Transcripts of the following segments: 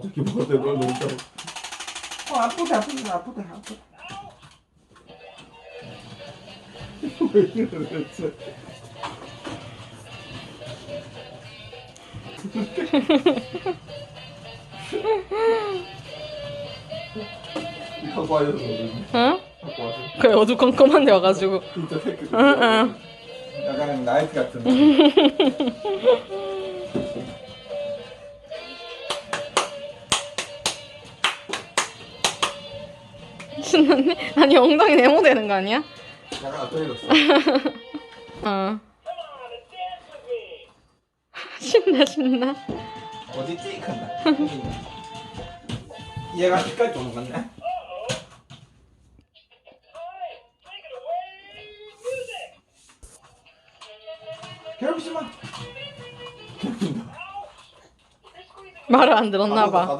기분한테 널 놀자고. 어 아프다 아프다 아프다 아프다 왜 이래 대체. 갖고. 응? 갖고 와줘. 그래 어두컴컴한 데 와가지고 진짜 팩트. 응, 응. 약간 나이트 같은. 신났네? 아니 엉덩이 네모되는 거 아니야? 약간 앞돌렸어. 어 신나 신나 어디 찌익한다 얘가 좀 같네 괴롭히지 마 말을 안 들었나 봐.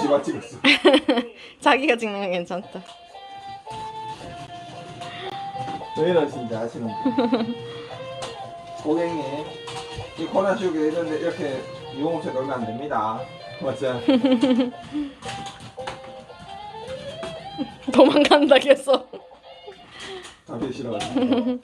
지가 찍었어. 자기가 찍는 건 괜찮다 왜 이러신지 아시는 분. 고객님, 이 시국에 이런데 이렇게 유흥업체 놀면 안 됩니다. 맞죠? 도망간다 계속 담배 싫어가지고.